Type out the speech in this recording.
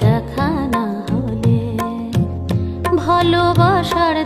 দেখা না হলে ভালোবাসার